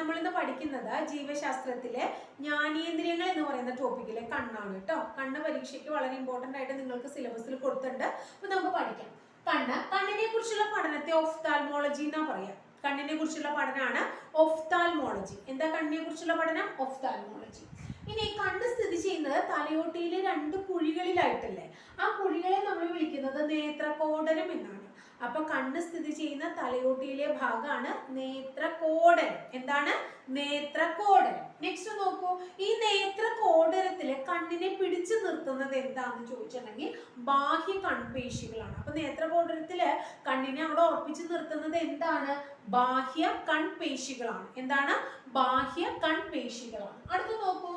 നമ്മൾ ഇന്ന് പഠിക്കുന്നത് ജീവശാസ്ത്രത്തിലെ ജ്ഞാനേന്ദ്രിയങ്ങൾ എന്ന് പറയുന്ന ടോപ്പിക്കിലെ കണ്ണാണ് കേട്ടോ കണ്ണ് പരീക്ഷയ്ക്ക് വളരെ ഇമ്പോർട്ടന്റ് ആയിട്ട് നിങ്ങൾക്ക് സിലബസിൽ കൊടുത്തിട്ടുണ്ട്. അപ്പൊ നമുക്ക് പഠിക്കാം. കണ്ണ് കണ്ണിനെ കുറിച്ചുള്ള പഠനത്തെ ഓഫ്താൽമോളജി എന്നാ പറയാം. കണ്ണിനെ കുറിച്ചുള്ള പഠനമാണ് ഒഫ്താൽമോളജി എന്താ കണ്ണിനെ കുറിച്ചുള്ള പഠനം? ഒഫ്താൽമോളജി ഇനി കണ്ണ് സ്ഥിതി ചെയ്യുന്നത് തലയോട്ടിയിലെ രണ്ട് കുഴികളിലായിട്ടല്ലേ? ആ കുഴികളെ നമ്മൾ വിളിക്കുന്നത് നേത്രകോടരം എന്നാണ്. അപ്പൊ കണ്ണ് സ്ഥിതി ചെയ്യുന്ന തലയോട്ടിയിലെ ഭാഗമാണ് നേത്രകോടൻ എന്താണ്? നേത്രകോടൻ നെക്സ്റ്റ് നോക്കൂ. ഈ നേത്രകോടരത്തിലെ കണ്ണിനെ പിടിച്ചു നിർത്തുന്നത് എന്താണെന്ന് ചോദിച്ചിട്ടുണ്ടെങ്കിൽ ബാഹ്യ കൺപേശികളാണ്. അപ്പൊ നേത്രകോടരത്തിൽ കണ്ണിനെ അവിടെ ഉറപ്പിച്ചു നിർത്തുന്നത് എന്താണ്? ബാഹ്യ കൺപേശികളാണ്. എന്താണ്? ബാഹ്യ കൺപേശികളാണ്. അടുത്ത് നോക്കൂ.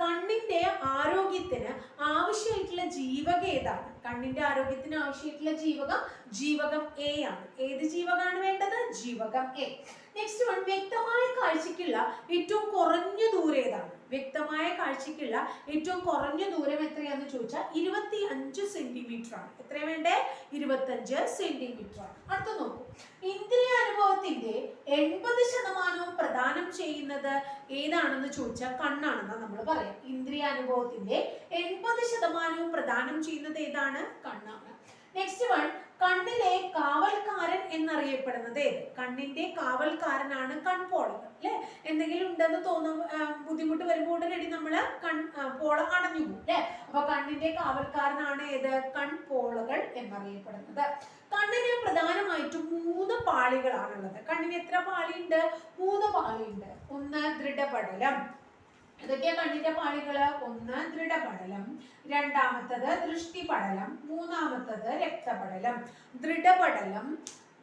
കണ്ണിന്റെ ആരോഗ്യത്തിന് ആവശ്യമായിട്ടുള്ള ജീവകം ഏതാണ്? കണ്ണിന്റെ ആരോഗ്യത്തിന് ആവശ്യമായിട്ടുള്ള ജീവകം ജീവകം എ ആണ്. ഏത് ജീവകമാണ് വേണ്ടത്? ജീവകം എ നെക്സ്റ്റ് വൺ വ്യക്തമായ കാഴ്ചക്കുള്ള ഏറ്റവും കുറഞ്ഞ ദൂരം ഏതാണ്? വ്യക്തമായ കാഴ്ചയ്ക്കുള്ള ഏറ്റവും കുറഞ്ഞ ദൂരം എത്രയാന്ന് ചോദിച്ചാൽ ഇരുപത്തി അഞ്ച് സെന്റിമീറ്റർ ആണ്. എത്ര വേണ്ടേ? ഇരുപത്തഞ്ച് സെന്റിമീറ്റർ ആണ്. അടുത്ത നോക്കൂ. ഇന്ദ്രിയ അനുഭവത്തിന്റെ എൺപത് ശതമാനവും പ്രദാനം ചെയ്യുന്നത് ഏതാണെന്ന് ചോദിച്ചാൽ കണ്ണാണെന്നാണ് നമ്മൾ പറയാം. ഇന്ദ്രിയ അനുഭവത്തിന്റെ എൺപത് ശതമാനവും പ്രദാനം ചെയ്യുന്നത് ഏതാണ്? കണ്ണാണ്. നെക്സ്റ്റ് വൺ കണ്ണിലെ കാവൽക്കാരൻ എന്നറിയപ്പെടുന്നത് ഏത്? കണ്ണിന്റെ കാവൽക്കാരനാണ് കൺപോളകൾ അല്ലെ? എന്തെങ്കിലും ഉണ്ടെന്ന് തോന്നും ബുദ്ധിമുട്ട് വരുമ്പോൾ ഉടനടി നമ്മൾ കൺ പോള അടഞ്ഞു പോകും അല്ലെ? അപ്പൊ കണ്ണിന്റെ കാവൽക്കാരനാണ് ഏത്? കൺപോളകൾ എന്നറിയപ്പെടുന്നത്. കണ്ണിന് പ്രധാനമായിട്ടും മൂന്ന് പാളികളാണുള്ളത്. കണ്ണിന് എത്ര പാളിയുണ്ട്? മൂന്ന് പാളിയുണ്ട്. ഒന്ന് ദൃഢപടലം. ഇതൊക്കെയാ കണ്ണിന്റെ പാളികൾ? ഒന്ന് ദൃഢപടലം. രണ്ടാമത്തത് ദൃഷ്ടിപടലം. മൂന്നാമത്തത് രക്തപടലം. ദൃഢപടലം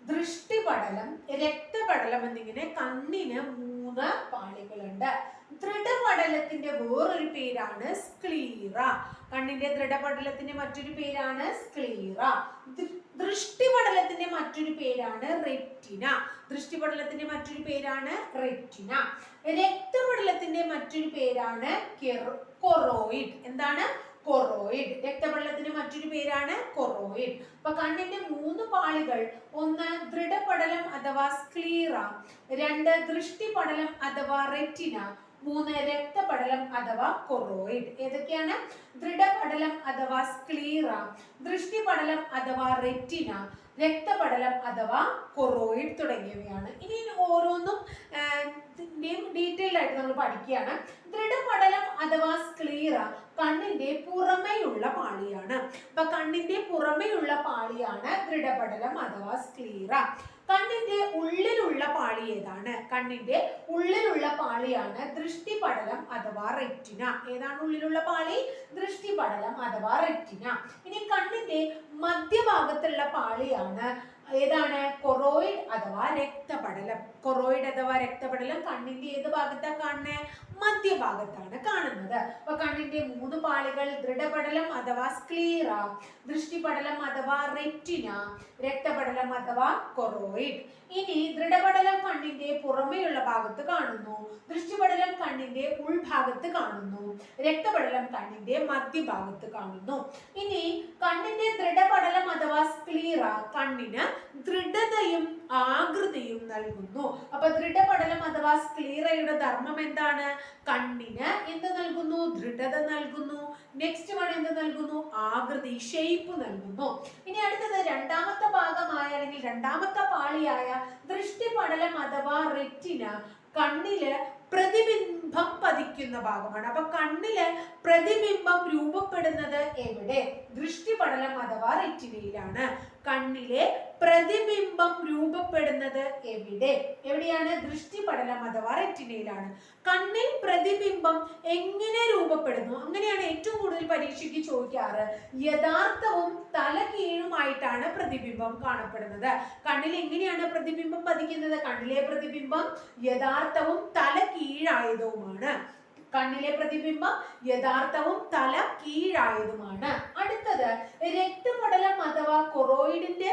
ദൃഷ്ടിപടലം രക്തപടലം എന്നിങ്ങനെ കണ്ണിന് മൂന്ന് പാളികളുണ്ട്. ദൃഢപടലത്തിന്റെ വേറൊരു പേരാണ് സ്ക്ലീറ. കണ്ണിന്റെ ദൃഢപടലത്തിന്റെ മറ്റൊരു പേരാണ് സ്ക്ലീറ. ദൃഷ്ടിപടലത്തിന്റെ മറ്റൊരു പേരാണ് റെറ്റിന. ദൃഷ്ടിപടലത്തിന്റെ മറ്റൊരു പേരാണ് റെറ്റിന. രക്തപടലത്തിന്റെ മറ്റൊരു പേരാണ് കെറോ- കൊറോയിഡ്. എന്താണ്? കൊറോയിഡ് രക്തപടലത്തിന്റെ മറ്റൊരു പേരാണ് കൊറോയിഡ് അപ്പൊ കണ്ണിന്റെ മൂന്ന് പാളികൾ ഒന്ന് ദൃഢപടലം അഥവാ സ്ക്ലീറ രണ്ട് ദൃഷ്ടിപടലം അഥവാ റെറ്റിന മൂന്ന് രക്തപടലം അഥവാ കൊറോയിഡ്. ഏതൊക്കെയാണ്? ദൃഢപടലം അഥവാ സ്ക്ലീറ ദൃഷ്ടിപടലം അഥവാ റെറ്റിന രക്തപടലം അഥവാ കൊറോയിഡ് തുടങ്ങിയവയാണ്. ഇനി ഓരോന്നും ഡീറ്റെയിൽഡ് ആയിട്ട് നമ്മൾ പഠിക്കുകയാണ്. ദൃഢപടലം അഥവാ സ്ക്ലീറ കണ്ണിന്റെ പുറമെയുള്ള പാളിയാണ്. അപ്പൊ കണ്ണിന്റെ പുറമെയുള്ള പാളിയാണ് ദൃഢപടലം അഥവാ സ്ക്ലീറ കണ്ണിന്റെ ഉള്ളിലുള്ള പാളി ഏതാണ്? കണ്ണിന്റെ ഉള്ളിലുള്ള പാളിയാണ് ദൃഷ്ടിപടലം അഥവാ റെറ്റിന. ഏതാണ് ഉള്ളിലുള്ള പാളി? ദൃഷ്ടിപടലം അഥവാ റെറ്റിന. ഇനി കണ്ണിന്റെ മധ്യഭാഗത്തുള്ള പാളിയാണ് ഏതാണ്? കൊറോയിഡ് അഥവാ രക്തപടലം. കൊറോയിഡ് അഥവാ രക്തപടലം കണ്ണിന്റെ ഏത് ഭാഗത്താണ് കാണുന്നത് മധ്യഭാഗത്താണ് കാണുന്നത്. അപ്പൊ കണ്ണിന്റെ മൂന്ന് പാളികൾ ദൃഢപടലം അഥവാ സ്ക്ലീറ ദൃഷ്ടിപടലം അഥവാ റെറ്റിന രക്തപടലം അഥവാ കൊറോയിഡ് ഇനി ദൃഢപടലം കണ്ണിന്റെ പുറമെയുള്ള ഭാഗത്ത് കാണുന്നു. ദൃഷ്ടിപടലം കണ്ണിന്റെ ഉൾഭാഗത്ത് കാണുന്നു. രക്തപടലം കണ്ണിന്റെ മധ്യഭാഗത്ത് കാണുന്നു. ഇനി കണ്ണിന്റെ ദൃഢപടലം അഥവാ സ്ക്ലീറ കണ്ണിന് ദൃഢതയും ആകൃതിയും നൽകുന്നു. അപ്പൊ ദൃഢപടലം അഥവാ സ്ക്ലീറയുടെ ധർമ്മം എന്താണ്? കണ്ണിന് എന്ത് നൽകുന്നു? ദൃഢത നൽകുന്നു. നെക്സ്റ്റ് വൺ എന്ത് നൽകുന്നു? ആകൃതി ഷേപ്പ് നൽകുന്നു. ഇനി അടുത്തത് രണ്ടാമത്തെ ഭാഗമായ അല്ലെങ്കിൽ രണ്ടാമത്തെ പാളിയായ ദൃഷ്ടിപടലം അഥവാ റെറ്റിന കണ്ണിൽ പ്രതിബിംബം പതിക്കുന്ന ഭാഗമാണ്. അപ്പൊ കണ്ണിൽ പ്രതിബിംബം രൂപപ്പെടുന്നത് എവിടെ? ദൃഷ്ടിപടലം അഥവാ റെറ്റിനയിലാണ് കണ്ണിലെ പ്രതിബിംബം രൂപപ്പെടുന്നത് എവിടെ? എവിടെയാണ്? ദൃഷ്ടിപടലം അഥവാ റെറ്റിനയിലാണ്. കണ്ണിൽ പ്രതിബിംബം എങ്ങനെ രൂപപ്പെടുന്നു? അങ്ങനെയാണ് ഏറ്റവും കൂടുതൽ പരീക്ഷയ്ക്ക് ചോദിക്കാറ്. യഥാർത്ഥവും തലകീഴുമായിട്ടാണ് പ്രതിബിംബം കാണപ്പെടുന്നത്. കണ്ണിൽ എങ്ങനെയാണ് പ്രതിബിംബം പതിക്കുന്നത്? കണ്ണിലെ പ്രതിബിംബം യഥാർത്ഥവും തല കീഴായതുമാണ് കണ്ണിലെ പ്രതിബിംബം യഥാർത്ഥവും തല കീഴായതുമാണ്. അടുത്തത് രക്തപടലം അഥവാ കൊറോയിഡിന്റെ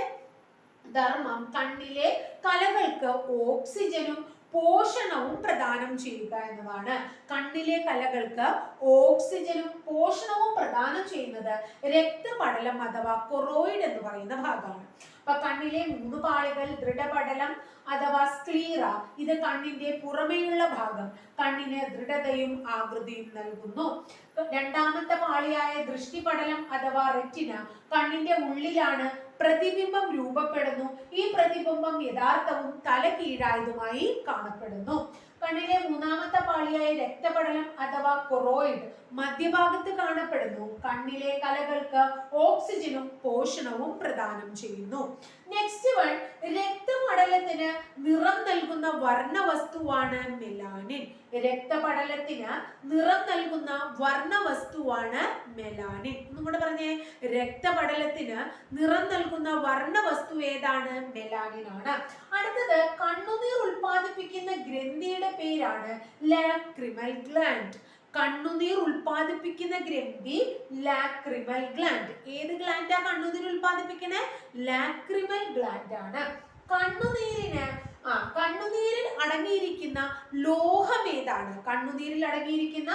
ധർമ്മം കണ്ണിലെ കലകൾക്ക് ഓക്സിജനും പോഷണവും പ്രദാനം ചെയ്യുക എന്നതാണ്. കണ്ണിലെ കലകൾക്ക് ഓക്സിജനും പോഷണവും പ്രദാനം ചെയ്യുന്നത് രക്തപടലം അഥവാ കൊറോയിഡ് എന്ന് പറയുന്ന ഭാഗമാണ്. അപ്പൊ കണ്ണിലെ മൂന്ന് പാളികൾ ദൃഢപടലം അഥവാ സ്ക്ലീറ ഇത് കണ്ണിന്റെ പുറമേയുള്ള ഭാഗം. കണ്ണിന് ദൃഢതയും ആകൃതിയും നൽകുന്നു. രണ്ടാമത്തെ പാളിയായ ദൃഷ്ടിപടലം അഥവാ റെറ്റിന കണ്ണിന്റെ ഉള്ളിലാണ് പ്രതിബിംബം രൂപപ്പെടുന്നു. ഈ പ്രതിബിംബം യഥാർത്ഥവും തല കീഴായതുമായി കാണപ്പെടുന്നു. കണ്ണിലെ മൂന്നാമത്തെ പാളിയായ രക്തപടലം അഥവാ കൊറോയിഡ് മധ്യഭാഗത്ത് കാണപ്പെടുന്നു. കണ്ണിലെ കലകൾക്ക് ഓക്സിജനും പോഷണവും പ്രദാനം ചെയ്യുന്നു. നെക്സ്റ്റ് വൺ രക്തപടലത്തിന് നിറം നൽകുന്ന വർണവസ്തുവാണ് മെലാനിൻ രക്തപടലത്തിന് നിറം നൽകുന്ന വർണവസ്തുവാണ് മെലാനിൻ നമ്മുടെ പറഞ്ഞേ രക്തപടലത്തിന് നിറം നൽകുന്ന വർണവസ്തു ഏതാണ്? മെലാനിൻ ആണ്. അടുത്തത് കണ്ണുനീർ ഉൽപ്പാദിപ്പിക്കുന്ന ഗ്രന്ഥിയുടെ പേരാണ് ലാക്രിമൽ ഗ്ലാൻഡ് കണ്ണുനീർ ഉൽപ്പാദിപ്പിക്കുന്ന ഗ്രന്ഥി ലാക്രിമൽ ഗ്ലാൻഡ്. ഏത് ഗ്ലാൻഡാ കണ്ണുനീർ ഉൽപ്പാദിപ്പിക്കുന്നത് ലാക്രിമൽ ഗ്ലാൻഡ് ആണ് കണ്ണുനീരിന് ആ കണ്ണുനീരിൽ അടങ്ങിയിരിക്കുന്ന ലോഹം ഏതാണ്? കണ്ണുനീരിൽ അടങ്ങിയിരിക്കുന്ന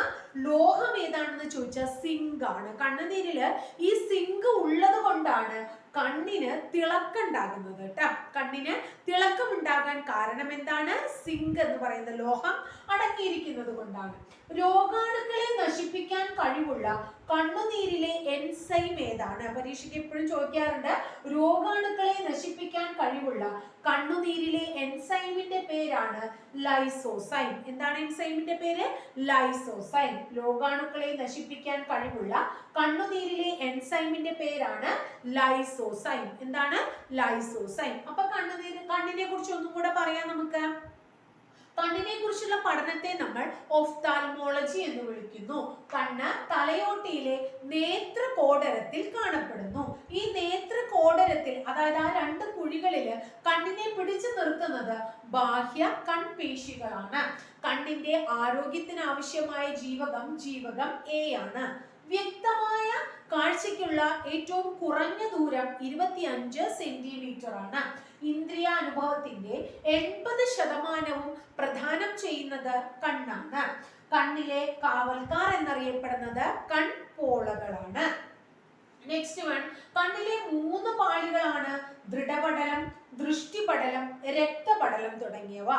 ലോഹം ഏതാണെന്ന് ചോദിച്ചാൽ സിങ്ക് ആണ് കണ്ണുനീരിൽ ഈ സിങ്ക് ഉള്ളത് കൊണ്ടാണ് കണ്ണിന് തിളക്കുണ്ടാകുന്നത് കേട്ടോ. കണ്ണിന് തിളക്കം ഉണ്ടാകാൻ കാരണം എന്താണ്? സിങ്ക് എന്ന് പറയുന്ന ലോഹം അടങ്ങിയിരിക്കുന്നത് കൊണ്ടാണ്. രോഗാണുക്കളെ നശിപ്പിക്കാൻ കഴിവുള്ള കണ്ണുനീരിലെ എൻസൈം ഏതാണ്? പരീക്ഷയ്ക്ക് എപ്പോഴും ചോദിക്കാറുണ്ട്. രോഗാണുക്കളെ നശിപ്പിക്കാൻ കഴിവുള്ള കണ്ണുനീരിലെ എൻസൈമിന്റെ പേരാണ് ലൈസോസൈം. എന്താണ് എൻസൈമിന്റെ പേര്? ലൈസോസൈം. രോഗാണുക്കളെ നശിപ്പിക്കാൻ കഴിവുള്ള കണ്ണുനീരിലെ എൻസൈമിന്റെ പേരാണ് ലൈസോസൈം. എന്താണ്? ലൈസോസൈം. അപ്പൊ കണ്ണുനീര് കണ്ണിനെ കുറിച്ച് ഒന്നും കൂടെ പറയാം നമുക്ക്. കണ്ണിനെ കുറിച്ചുള്ള പഠനത്തെ നമ്മൾ ഒഫ്താൽമോളജി എന്ന് വിളിക്കുന്നു. കണ്ണ് തലയോട്ടിയിലെ നേത്ര കോടരത്തിൽ കാണപ്പെടുന്നു. ഈ നേത്ര കോടരത്തിൽ അതായത് ആ രണ്ട് കുഴികളിൽ കണ്ണിനെ പിടിച്ചു നിർത്തുന്നത് ബാഹ്യ കൺപേശികളാണ്. കണ്ണിന്റെ ആരോഗ്യത്തിന് ആവശ്യമായ ജീവകം ജീവകം എ ആണ്. വ്യക്തമായ കാഴ്ചയ്ക്കുള്ള ഏറ്റവും കുറഞ്ഞ ദൂരം ഇരുപത്തി അഞ്ച് സെന്റിമീറ്റർ ആണ് ഇന്ദ്രിയാനുഭവത്തിന്റെ എൺപത് ശതമാനവും പ്രധാനം ചെയ്യുന്നത് കണ്ണാണ്. കണ്ണിലെ കാവൽക്കാർ എന്നറിയപ്പെടുന്നത് കൺപോളകളാണ്. നെക്സ്റ്റ് വൺ കണ്ണിലെ മൂന്ന് പാളികളാണ് ദൃഢപടലം ദൃഷ്ടിപടലം രക്തപടലം തുടങ്ങിയവ.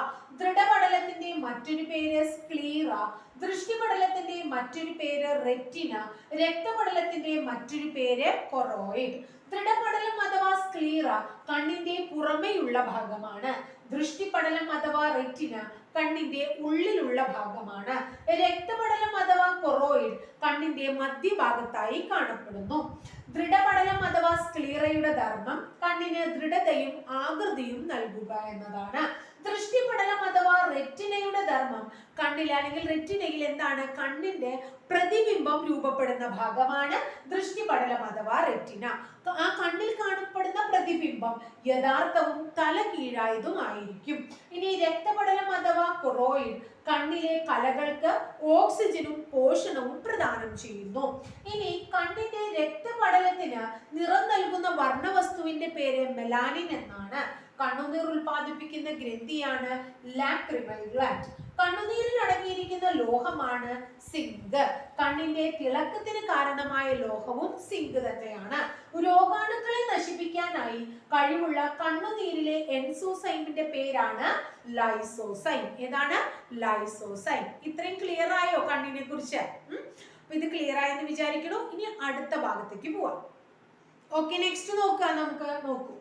ദൃഢപടലത്തിന്റെ മറ്റൊരു പേര് സ്ക്ലീറ ദൃഷ്ടിപടലത്തിന്റെ മറ്റൊരു പേര് റെറ്റിന രക്തപടലത്തിന്റെ മറ്റൊരു പേര് കൊറോയിഡ് ദൃഢപടലം അഥവാ സ്ക്ലീറ കണ്ണിന്റെ പുറമെയുള്ള ഭാഗമാണ്. ദൃഷ്ടിപടലം അഥവാ റെറ്റിന കണ്ണിന്റെ ഉള്ളിലുള്ള ഭാഗമാണ്. രക്തപടലം അഥവാ കൊറോയിഡ് കണ്ണിന്റെ മധ്യഭാഗത്തായി കാണപ്പെടുന്നു. ദൃഢപടലം അഥവാ സ്ക്ലീറയുടെ ധർമ്മം കണ്ണിന് ദൃഢതയും ആകൃതിയും നൽകുക എന്നതാണ്. ദൃഷ്ടിപടലം അഥവാ റെറ്റിനയുടെ ധർമ്മം. കണ്ണിലാണെങ്കിൽ റെറ്റിനയിൽ എന്താണ്? കണ്ണിന്റെ പ്രതിബിംബം രൂപപ്പെടുന്ന ഭാഗമാണ് ദൃഷ്ടിപടലം അഥവാ റെറ്റിന. ആ കണ്ണിൽ കാണപ്പെടുന്ന പ്രതിബിംബം യഥാർത്ഥവും തല കീഴായതുമായിരിക്കും ഇനി രക്തപടലം അഥവാ കൊറോയിഡ് കണ്ണിലെ കലകൾക്ക് ഓക്സിജനും പോഷണവും പ്രദാനം ചെയ്യുന്നു. ഇനി കണ്ണിന്റെ രക്തപടലത്തിന് നിറം നൽകുന്ന വർണവസ്തുവിന്റെ പേര് മെലാനിൻ എന്നാണ്. കണ്ണുനീർ ഉൽപ്പാദിപ്പിക്കുന്ന ഗ്രന്ഥിയാണ് ലാക്രിമൽ ഗ്ലാൻഡ് കണ്ണുനീരിൽ അടങ്ങിയിരിക്കുന്ന ലോഹമാണ് സിങ്ക്. കണ്ണിന്റെ തിളക്കത്തിന് കാരണമായ ലോഹവും സിങ്ക് തന്നെയാണ്. രോഗാണുക്കളെ നശിപ്പിക്കാനായി കഴിവുള്ള കണ്ണുനീരിലെ എൻസോസൈമിന്റെ പേരാണ് ലൈസോസൈം. ഏതാണ്? ലൈസോസൈം. ഇത്രയും ക്ലിയർ ആയോ കണ്ണിനെ കുറിച്ച് ഇത് ക്ലിയർ ആയെന്ന് വിചാരിക്കണോ? ഇനി അടുത്ത ഭാഗത്തേക്ക് പോവാം. ഓക്കെ നെക്സ്റ്റ് നോക്കുക നമുക്ക്. നോക്കൂ.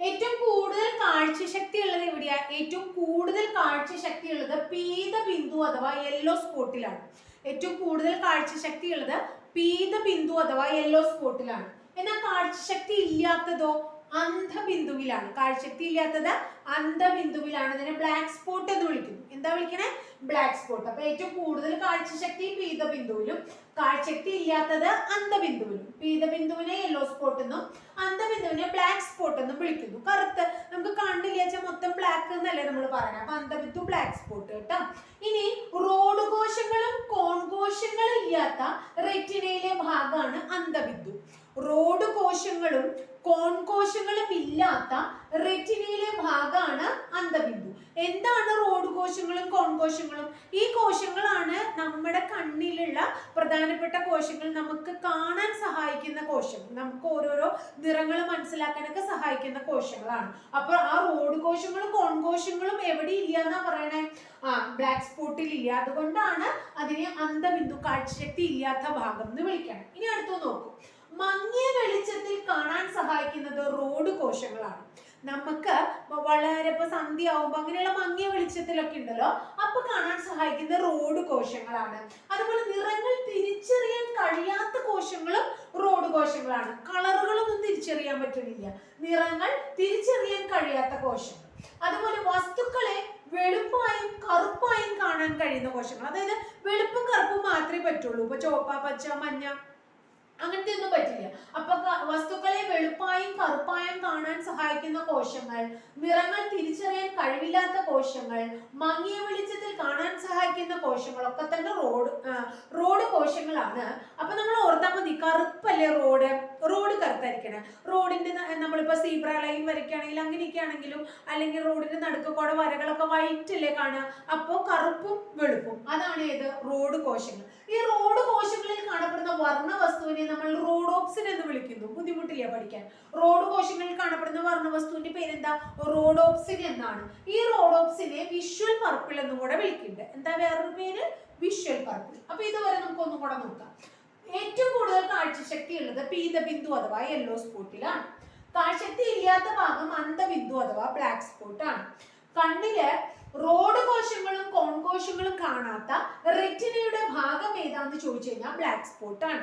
ഏറ്റവും കൂടുതൽ കാഴ്ചശക്തി ഉള്ളത് എവിടെയാ? ഏറ്റവും കൂടുതൽ കാഴ്ചശക്തി ഉള്ളത് പീത ബിന്ദു അഥവാ യെല്ലോ സ്പോട്ടിലാണ് ഏറ്റവും കൂടുതൽ കാഴ്ചശക്തി ഉള്ളത് പീത ബിന്ദു അഥവാ യെല്ലോ സ്പോട്ടിലാണ് എന്നാൽ കാഴ്ചശക്തി ഇല്ലാത്തതോ അന്ധബിന്ദുവിലാണ്. കാഴ്ചശക്തി ഇല്ലാത്തത് അന്ധബിന്ദുവിലാണ്. അതിനെ ബ്ലാക്ക് സ്പോട്ട് എന്ന് വിളിക്കുന്നു. എന്താ വിളിക്കണേ? ബ്ലാക്ക് സ്പോട്ട് അപ്പൊ ഏറ്റവും കൂടുതൽ കാഴ്ചശക്തി പീതബിന്ദുവിലും കാഴ്ചശക്തി ഇല്ലാത്തത് അന്ധബിന്ദുവിലും. പീതബിന്ദുവിനെ യെല്ലോ സ്പോട്ട് എന്നും അന്ധബിന്ദുവിനെ ബ്ലാക്ക് സ്പോട്ട് എന്നും വിളിക്കുന്നു. കറുത്ത് നമുക്ക് കണ്ടില്ല വെച്ചാൽ മൊത്തം ബ്ലാക്ക് എന്നല്ലേ നമ്മൾ പറയുന്നത് അപ്പൊ അന്ധബിന്ദു ബ്ലാക്ക് സ്പോട്ട് കേട്ടോ. ഇനി റോഡ് കോശങ്ങളും കോൺ കോശങ്ങളും ഇല്ലാത്ത റെറ്റിനയിലെ ഭാഗമാണ് അന്ധബിന്ദു. റോഡ് കോശങ്ങളും കോൺ കോശങ്ങളും ഇല്ലാത്ത റെറ്റിനയിലെ ഭാഗമാണ് അന്തബിന്ദു. എന്താണ് റോഡ് കോശങ്ങളും കോൺകോശങ്ങളും? ഈ കോശങ്ങളാണ് നമ്മുടെ കണ്ണിലുള്ള പ്രധാനപ്പെട്ട കോശങ്ങൾ. നമുക്ക് കാണാൻ സഹായിക്കുന്ന കോശങ്ങൾ നമുക്ക് ഓരോരോ നിറങ്ങൾ മനസ്സിലാക്കാനൊക്കെ സഹായിക്കുന്ന കോശങ്ങളാണ്. അപ്പോൾ ആ റോഡ് കോശങ്ങളും കോൺകോശങ്ങളും എവിടെ ഇല്ല എന്നാ പറയണേ? ആ ബ്ലാക്ക് സ്പോട്ടിൽ ഇല്ല. അതുകൊണ്ടാണ് അതിനെ അന്തബിന്ദു കാഴ്ചശക്തി ഇല്ലാത്ത ഭാഗം എന്ന് വിളിക്കണം. ഇനി അടുത്തു നോക്കൂ. മങ്ങിയ വെളിച്ചത്തിൽ കാണാൻ സഹായിക്കുന്നത് റോഡ് കോശങ്ങളാണ്. നമുക്ക് വളരെ ഇപ്പൊ സന്ധ്യ ആവുമ്പോ അങ്ങനെയുള്ള മങ്ങിയ വെളിച്ചത്തിലൊക്കെ ഉണ്ടല്ലോ അപ്പൊ കാണാൻ സഹായിക്കുന്ന റോഡ് കോശങ്ങളാണ്. അതുപോലെ നിറങ്ങൾ തിരിച്ചറിയാൻ കഴിയാത്ത കോശങ്ങളും റോഡ് കോശങ്ങളാണ്. കളറുകളൊന്നും തിരിച്ചറിയാൻ പറ്റുന്നില്ല. നിറങ്ങൾ തിരിച്ചറിയാൻ കഴിയാത്ത കോശങ്ങൾ. അതുപോലെ വസ്തുക്കളെ വെളുപ്പായും കറുപ്പായും കാണാൻ കഴിയുന്ന കോശങ്ങൾ. അതായത് വെളുപ്പും കറുപ്പും മാത്രമേ പറ്റുള്ളൂ. ഇപ്പൊ ചോപ്പ പച്ച മഞ്ഞ അങ്ങനത്തെ ഒന്നും പറ്റില്ല. അപ്പൊ വസ്തുക്കളെ വെളുപ്പായും കറുപ്പായും കാണാൻ സഹായിക്കുന്ന കോശങ്ങൾ നിറങ്ങൾ തിരിച്ചറിയാൻ കഴിവില്ലാത്ത കോശങ്ങൾ മങ്ങിയ വെളിച്ചത്തിൽ കാണാൻ സഹായിക്കുന്ന കോശങ്ങൾ ഒക്കെ തന്നെ റോഡ് റോഡ് കോശങ്ങളാണ്. അപ്പൊ നമ്മൾ ഓർത്താൽ മതി കറുപ്പല്ലേ റോഡ്? റോഡ് കറുത്തായിരിക്കണം. റോഡിന്റെ നമ്മളിപ്പോ സീബ്ര ലൈൻ വരയ്ക്കുകയാണെങ്കിൽ അങ്ങനെയൊക്കെ ആണെങ്കിലും അല്ലെങ്കിൽ റോഡിന്റെ നടുക്കക്കോടെ വരകളൊക്കെ വൈറ്റ് അല്ലേ കാണുക. അപ്പോ കറുപ്പും വെളുപ്പും. അതാണ് ഏത്? റോഡ് കോശങ്ങൾ. ഈ റോഡ് കോശങ്ങളിൽ കാണപ്പെടുന്ന വർണ വസ്തുവിനെ നമ്മൾ റോഡോപ്സിൻ എന്ന് വിളിക്കുന്നു. ബുദ്ധിമുട്ടില്ല പഠിക്കാൻ. റോഡ് കോശങ്ങളിൽ കാണപ്പെടുന്ന വർണ വസ്തുവിന്റെ പേരെന്താ റോഡോപ്സിൻ എന്നാണ്. ഈ റോഡോപ്സിനെ വിഷ്വൽ പർപ്പിൾ എന്നും കൂടെ വിളിക്കുന്നുണ്ട്. എന്താ വേറൊരു പേര്? വിഷ്വൽ പർപ്പിൾ അപ്പൊ ഇതുവരെ നമുക്ക് ഒന്നും കൂടെ നോക്കാം. ഏറ്റവും കൂടുതൽ കാഴ്ചശക്തി ഉള്ളത് പീതബിന്ദു അഥവാ യെല്ലോ സ്പോട്ടിലാണ് കാഴ്ചശക്തി ഇല്ലാത്ത ഭാഗം അന്ധബിന്ദു അഥവാ ബ്ലാക്ക് സ്പോട്ടാണ് കണ്ണിൽ റോഡ് കോശങ്ങളും കോൺകോശങ്ങളും കാണാത്ത റെറ്റിനയുടെ ഭാഗം ഏതാന്ന് ചോദിച്ചു കഴിഞ്ഞാൽ ബ്ലാക്ക് സ്പോട്ടാണ്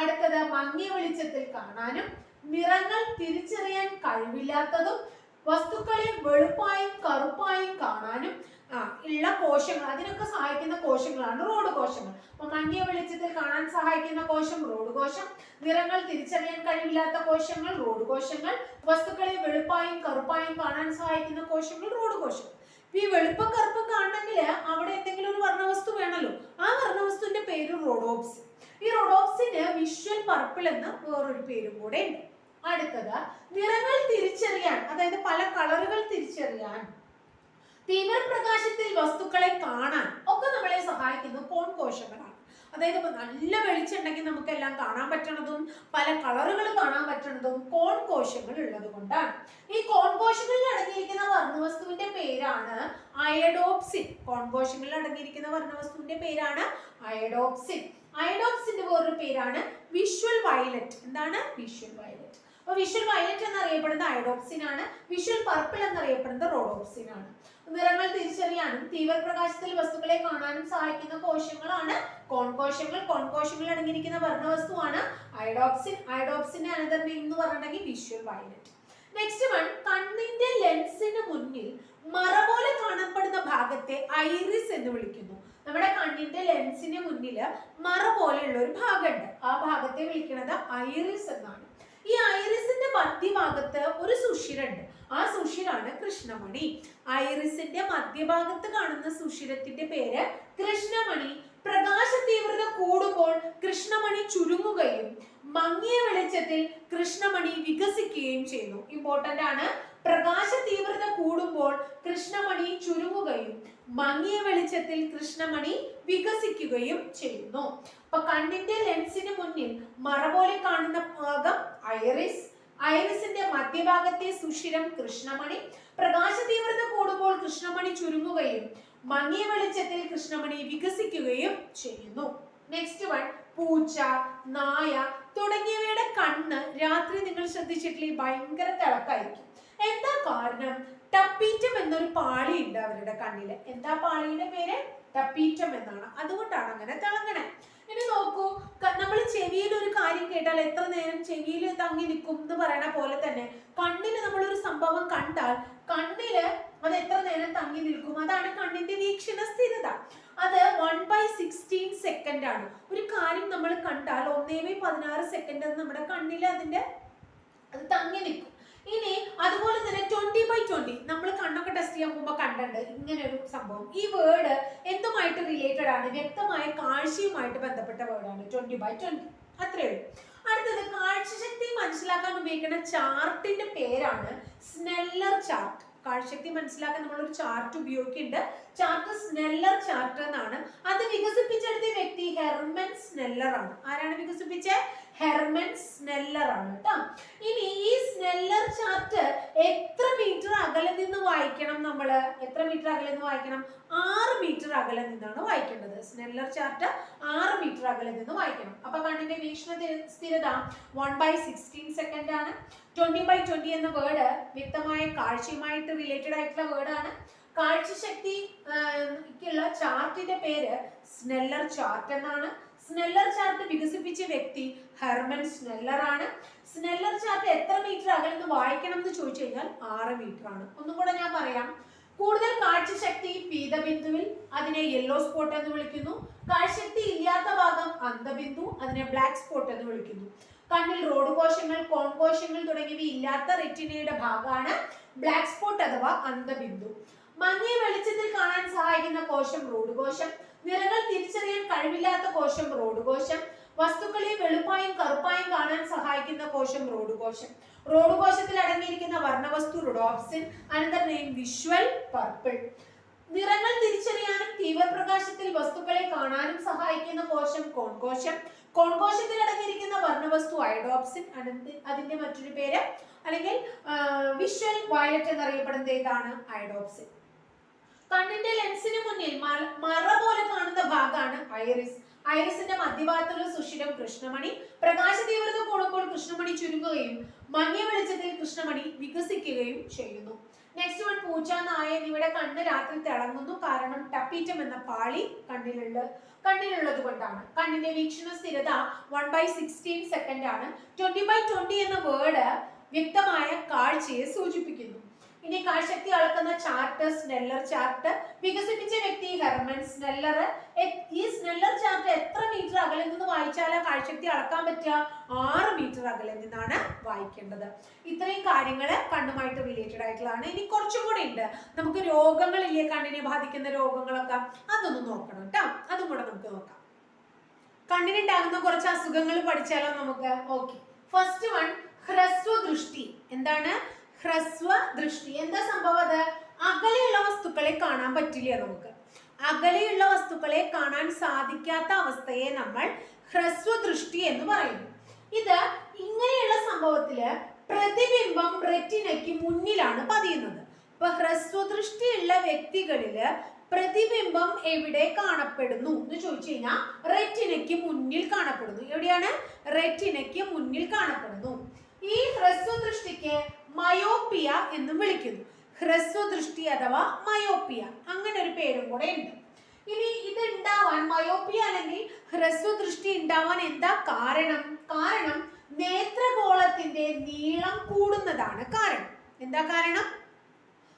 അടുത്തത് മങ്ങിയ വെളിച്ചത്തിൽ കാണാനും നിറങ്ങൾ തിരിച്ചറിയാൻ കഴിവില്ലാത്തതും വസ്തുക്കളെ വെളുപ്പായും കറുപ്പായും കാണാനും ഉള്ള കോശങ്ങൾ അതിനൊക്കെ സഹായിക്കുന്ന കോശങ്ങളാണ് റോഡ് കോശങ്ങൾ. അപ്പൊ മങ്ങിയ വെളിച്ചത്തിൽ കാണാൻ സഹായിക്കുന്ന കോശം റോഡ് കോശം നിറങ്ങൾ തിരിച്ചറിയാൻ കഴിവില്ലാത്ത കോശങ്ങൾ റോഡ് കോശങ്ങൾ വസ്തുക്കളെ വെളുപ്പായും കറുപ്പായും കാണാൻ സഹായിക്കുന്ന കോശങ്ങൾ റോഡ് കോശം. ഈ വെളുപ്പ കറുപ്പ് കാണണമെങ്കിൽ അവിടെ എന്തെങ്കിലും ഒരു വർണവസ്തു വേണമല്ലോ ആ വർണവസ്തുവിന്റെ പേര് റോഡോപ്സ്. ഈ റോഡോപ്സിന് വിഷ്വൽ പർപ്പിൾ എന്ന വേറൊരു പേരും കൂടെ ഉണ്ട്. അടുത്തത് നിറങ്ങൾ തിരിച്ചറിയാൻ അതായത് പല കളറുകൾ തിരിച്ചറിയാൻ തീവ്രപ്രകാശത്തിൽ വസ്തുക്കളെ കാണാൻ ഒക്കെ നമ്മളെ സഹായിക്കുന്ന കോൺ കോശങ്ങളാണ് അതായത് ഇപ്പൊ നല്ല വെളിച്ചുണ്ടെങ്കിൽ നമുക്കെല്ലാം കാണാൻ പറ്റണതും പല കളറുകൾ കാണാൻ പറ്റണതും കോൺ കോശങ്ങൾ ഉള്ളത് കൊണ്ടാണ്. ഈ കോൺ കോശങ്ങളിൽ അടങ്ങിയിരിക്കുന്ന വർണവസ്തുവിന്റെ പേരാണ് അയഡോപ്സിൻ. കോൺ കോശങ്ങളിൽ അടങ്ങിയിരിക്കുന്ന വർണവസ്തുവിന്റെ പേരാണ് അയഡോപ്സിൻ. അയഡോപ്സിന്റെ വേറൊരു പേരാണ് വിഷ്വൽ വയലറ്റ്. എന്താണ്? Visual violet. അപ്പൊ വിഷ്വൽ വയലറ്റ് എന്നറിയപ്പെടുന്നത് അയഡോപ്സിൻ ആണ് വിഷ്വൽ പർപ്പിൾ എന്നറിയപ്പെടുന്നത് റോഡോപ്സിൻ ആണ് നിറങ്ങൾ തിരിച്ചറിയാനും തീവ്രപ്രകാശത്തിൽ വസ്തുക്കളെ കാണാനും സഹായിക്കുന്ന കോശങ്ങളാണ് കോൺകോശങ്ങൾ. കോൺകോശങ്ങൾ അടങ്ങിയിരിക്കുന്ന വർണവസ്തുവാണ് അയഡോപ്സിൻ അയഡോപ്സിന്റെ അയഡോക്സിന്റെ നെയിം എന്ന് പറഞ്ഞിട്ടുണ്ടെങ്കിൽ വിഷ്വൽ വയലറ്റ്. നെക്സ്റ്റ് വൺ കണ്ണിന്റെ ലെൻസിന് മുന്നിൽ മറ പോലെ കാണപ്പെടുന്ന ഭാഗത്തെ ഐറിസ് എന്ന് വിളിക്കുന്നു. കണ്ണിന്റെ ലെൻസിന് മുന്നിൽ മറ പോലെയുള്ള ഒരു ഭാഗമുണ്ട്. ആ ഭാഗത്തെ വിളിക്കുന്നത് ഐറിസ് എന്നാണ്. ഈ ഐറിസിന്റെ മധ്യഭാഗത്ത് ഒരു സുഷിരുണ്ട് ആ സുഷിരാണ് കൃഷ്ണമണി. ഐറിസിന്റെ മധ്യഭാഗത്ത് കാണുന്ന സുഷിരത്തിന്റെ പേര് കൃഷ്ണമണി. പ്രകാശ തീവ്രത കൂടുമ്പോൾ കൃഷ്ണമണി ചുരുങ്ങുകയും മങ്ങിയ വെളിച്ചത്തിൽ കൃഷ്ണമണി വികസിക്കുകയും ചെയ്യുന്നു. ഇമ്പോർട്ടന്റ് ആണ് പ്രകാശ തീവ്രത കൂടുമ്പോൾ കൃഷ്ണമണി ചുരുങ്ങുകയും മങ്ങിയ വെളിച്ചത്തിൽ കൃഷ്ണമണി വികസിക്കുകയും ചെയ്യുന്നു. അപ്പൊ കണ്ണിന്റെ ലെൻസിന് മുന്നിൽ മറ പോലെ കാണുന്ന ഭാഗം ഐറിസ് ഐറിസിന്റെ മധ്യഭാഗത്തെ സുഷിരം കൃഷ്ണമണി. പ്രകാശ തീവ്രത കൂടുമ്പോൾ കൃഷ്ണമണി ചുരുങ്ങുകയും മങ്ങിയ വെളിച്ചത്തിൽ കൃഷ്ണമണി വികസിക്കുകയും ചെയ്യുന്നു. നെക്സ്റ്റ് വൺ പൂച്ച നായ തുടങ്ങിയവയുടെ കണ്ണ് രാത്രി നിങ്ങൾ ശ്രദ്ധിച്ചിട്ടില്ലേ? ഭയങ്കര തിളക്കായിരിക്കും. എന്താ കാരണം? ടപ്പീറ്റം എന്നൊരു പാളി ഉണ്ട് അവരുടെ കണ്ണിൽ. എന്താ പാളിയുടെ പേര്? ടപ്പീറ്റം എന്നാണ്. അതുകൊണ്ടാണ് അങ്ങനെ തിളങ്ങണേ. ഇനി നോക്കൂ നമ്മൾ ചെവിയിൽ ഒരു കാര്യം കേട്ടാൽ എത്ര നേരം ചെവിയിൽ തങ്ങി നിൽക്കും എന്ന് പറയണ പോലെ തന്നെ കണ്ണിൽ നമ്മൾ ഒരു സംഭവം കണ്ടാൽ കണ്ണിൽ അത് എത്ര നേരം തങ്ങി നിൽക്കും? അതാണ് കണ്ണിന്റെ വീക്ഷണ സ്ഥിരത. അത് വൺ ബൈ സിക്സ്റ്റീൻ സെക്കൻഡ് ആണ്. ഒരു കാര്യം നമ്മൾ കണ്ടാൽ ഒന്നേ പതിനാറ് സെക്കൻഡ് നമ്മുടെ കണ്ണിൽ അതിന്റെ അത് തങ്ങി നിൽക്കും. ഇനി അതുപോലെ തന്നെ ട്വന്റി ബൈ ട്വന്റി നമ്മൾ കണ്ണൊക്കെ ടെസ്റ്റ് ചെയ്യാൻ പോകുമ്പോൾ കണ്ടുണ്ട് ഇങ്ങനെ ഒരു സംഭവം. ഈ വേർഡ് എന്തുമായിട്ട് റിലേറ്റഡ് ആണ്? വ്യക്തമായ കാഴ്ചയുമായിട്ട് ബന്ധപ്പെട്ട വേർഡാണ് ട്വന്റി ബൈ ട്വന്റി അത്രേ ഉള്ളൂ. അടുത്തത് കാഴ്ചശക്തി മനസ്സിലാക്കാൻ ഉപയോഗിക്കുന്ന ചാർട്ടിന്റെ പേരാണ് സ്നെല്ലർ ചാർട്ട് കാഴ്ചശക്തി മനസ്സിലാക്കാൻ നമ്മൾ ഒരു ചാർട്ട് ഉപയോഗിക്കുന്നുണ്ട്. ചാർട്ട് സ്നെല്ലർ ചാർട്ടർ എന്നാണ്. അത് വികസിപ്പിച്ചെടുത്ത വ്യക്തി ഹെർമൻ സ്നെല്ലർ ആണ്. ആരാണ് വികസിപ്പിച്ച? ഹെർമൻ സ്നെല്ലർ ആണ് കേട്ടോ. ഇനി ഈ സ്നെല്ലർ ചാർട്ട് എത്ര മീറ്റർ അകലെ നിന്ന് വായിക്കണം നമ്മൾ എത്ര മീറ്റർ അകലെ നിന്ന് വായിക്കണം? ആറ് മീറ്റർ അകലെ നിന്നാണ് വായിക്കേണ്ടത്. സ്നെല്ലർ ചാർട്ട് ആറ് മീറ്റർ അകലെ നിന്ന് വായിക്കണം. അപ്പൊ കണ്ണിന്റെ വീക്ഷണ സ്ഥിരത വൺ ബൈ സിക്സ്റ്റീൻ സെക്കൻഡ് ആണ്. ട്വന്റി ബൈ ട്വന്റി എന്ന വേർഡ് വ്യക്തമായ കാഴ്ചയുമായിട്ട് റിലേറ്റഡ് ആയിട്ടുള്ള വേർഡാണ് കാഴ്ചശക്തി ക്കുള്ള ചാർട്ടിന്റെ പേര് സ്നെല്ലർ ചാർട്ട് എന്നാണ്. സ്നെല്ലർ ചാർട്ട് വികസിപ്പിച്ച വ്യക്തി ഹെർമൻ സ്നെല്ലർ ആണ്. സ്നെല്ലർ ചാർട്ട് എത്ര മീറ്റർ അകലെന്ന് വായിക്കണം എന്ന് ചോദിച്ചു കഴിഞ്ഞാൽ ആറ് മീറ്റർ ആണ്. ഒന്നും കൂടെ ഞാൻ പറയാം. കൂടുതൽ കാഴ്ചശക്തി പീതബിന്ദുവിൽ അതിനെ യെല്ലോ സ്പോട്ട് എന്ന് വിളിക്കുന്നു. കാഴ്ചശക്തി ഇല്ലാത്ത ഭാഗം അന്ധബിന്ദു അതിനെ ബ്ലാക്ക് സ്പോട്ട് എന്ന് വിളിക്കുന്നു. കണ്ണിൽ റോഡ് കോശങ്ങൾ കോൺ കോശങ്ങൾ തുടങ്ങിയവ ഇല്ലാത്ത റെറ്റിനയുടെ ഭാഗമാണ്. ബ്ലാക്ക് സ്പോട്ട് അഥവാ അന്ധബിന്ദു. മങ്ങിയ വെളിച്ചത്തിൽ കാണാൻ സഹായിക്കുന്ന കോശം റോഡ് കോശം നിറങ്ങൾ തിരിച്ചറിയാൻ കഴിവില്ലാത്ത കോശം റോഡ് കോശം വസ്തുക്കളെ വെളുപ്പായും കറുപ്പായും കാണാൻ സഹായിക്കുന്ന കോശം റോഡ് കോശം റോഡ് കോശത്തിൽ അടങ്ങിയിരിക്കുന്ന വർണവസ്തു rhodopsin another name visual purple നിറങ്ങൾ തിരിച്ചറിയാനും തീവ്രപ്രകാശത്തിൽ വസ്തുക്കളെ കാണാനും സഹായിക്കുന്ന കോശം കോൺകോശം. കോൺകോശത്തിൽ അടങ്ങിയിരിക്കുന്ന വർണവസ്തു അയഡോപ്സിൻ അതിന്റെ മറ്റൊരു പേര് അല്ലെങ്കിൽ വിഷ്വൽ വയലറ്റ് എന്നറിയപ്പെടുന്ന ഏതാണ്? അയഡോപ്സിൻ കണ്ണിന്റെ ലെൻസിന് മുന്നിൽ മറ പോലെ കാണുന്ന ഭാഗമാണ് ഐറിസ് ഐറിസിന്റെ മധ്യഭാഗത്തുള്ള സുഷിരം കൃഷ്ണമണി. പ്രകാശ തീവ്രത കൂടുമ്പോൾ കൃഷ്ണമണി ചുരുങ്ങുകയും മങ്ങിയ വെളിച്ചത്തിൽ കൃഷ്ണമണി വികസിക്കുകയും ചെയ്യുന്നു. നെക്സ്റ്റ് വൺ പൂച്ച നായ എന്നിവയുടെ കണ്ണ് രാത്രി തിളങ്ങുന്നു. കാരണം ടപ്പീറ്റം എന്ന പാളി കണ്ണിലുണ്ട് കണ്ണിലുള്ളത് കൊണ്ടാണ്. കണ്ണിന്റെ വീക്ഷണ സ്ഥിരത വൺ ബൈ സിക്സ്റ്റീൻ സെക്കൻഡ് ആണ്. ട്വന്റി ബൈ ട്വന്റി എന്ന വേർഡ് വ്യക്തമായ കാഴ്ചയെ സൂചിപ്പിക്കുന്നു. ഇനി കാഴ്ചശക്തി അളക്കുന്ന ചാർട്ട് സ്നെല്ലർ ചാർട്ട് വികസിപ്പിച്ച വ്യക്തി ഹെർമൻ സ്നെല്ലർ ഈ സ്നെല്ലർ ചാർട്ട് എത്ര മീറ്റർ അകലെ നിന്ന് വായിച്ചാലാ കാഴ്ചശക്തി അളക്കാൻ പറ്റുക? ആറ് മീറ്റർ അകലെ നിന്നാണ് വായിക്കേണ്ടത്. ഇത്രയും കാര്യങ്ങൾ കണ്ണുമായിട്ട് റിലേറ്റഡ് ആയിട്ടുള്ളതാണ്. ഇനി കുറച്ചും കൂടെ ഉണ്ട്. നമുക്ക് രോഗങ്ങളില്ലേ കണ്ണിനെ ബാധിക്കുന്ന രോഗങ്ങളൊക്കെ? അതൊന്ന് നോക്കണം കേട്ടോ. അതും കൂടെ നമുക്ക് നോക്കാം. കണ്ണിനുണ്ടാകുന്ന കുറച്ച് അസുഖങ്ങൾ പഠിച്ചാലോ നമുക്ക്? ഓക്കെ ഫസ്റ്റ് വൺ ഹ്രസ്വ ദൃഷ്ടി എന്താണ്? ഹ്രസ്വ ദൃഷ്ടി. എന്താ സംഭവം അത്? അകലെയുള്ള വസ്തുക്കളെ കാണാൻ പറ്റില്ല നമുക്ക്. അകലെയുള്ള വസ്തുക്കളെ കാണാൻ സാധിക്കാത്ത അവസ്ഥയെ നമ്മൾ ഹ്രസ്വ ദൃഷ്ടി എന്ന് പറയുന്നു. ഇത് ഇങ്ങനെയുള്ള സംഭവത്തിൽ പ്രതിബിംബം റെറ്റിനയ്ക്ക് മുന്നിലാണ് പതിയുന്നത്. ഇപ്പൊ ഹ്രസ്വദൃഷ്ടിയുള്ള വ്യക്തികളിൽ പ്രതിബിംബം എവിടെ കാണപ്പെടുന്നു എന്ന് ചോദിച്ചു കഴിഞ്ഞാൽ റെറ്റിനയ്ക്ക് മുന്നിൽ കാണപ്പെടുന്നു. എവിടെയാണ്? റെറ്റിനയ്ക്ക് മുന്നിൽ കാണപ്പെടുന്നു. ഈ ഹ്രസ്വ ഹ്രസ്വദൃഷ്ടിക്ക് മയോപ്പിയ എന്നും വിളിക്കുന്നു. ഹ്രസ്വദൃഷ്ടി അഥവാ മയോപ്പിയ. അങ്ങനെ ഒരു പേരും കൂടെ ഉണ്ട്. ഇനി ഇത് ഉണ്ടാവാൻ മയോപ്പിയ അല്ലെങ്കിൽ ഹ്രസ്വദൃഷ്ടി ഉണ്ടാവാൻ എന്താ കാരണം? കാരണം നേത്രഗോളത്തിന്റെ നീളം കൂടുന്നതാണ് കാരണം. എന്താ കാരണം?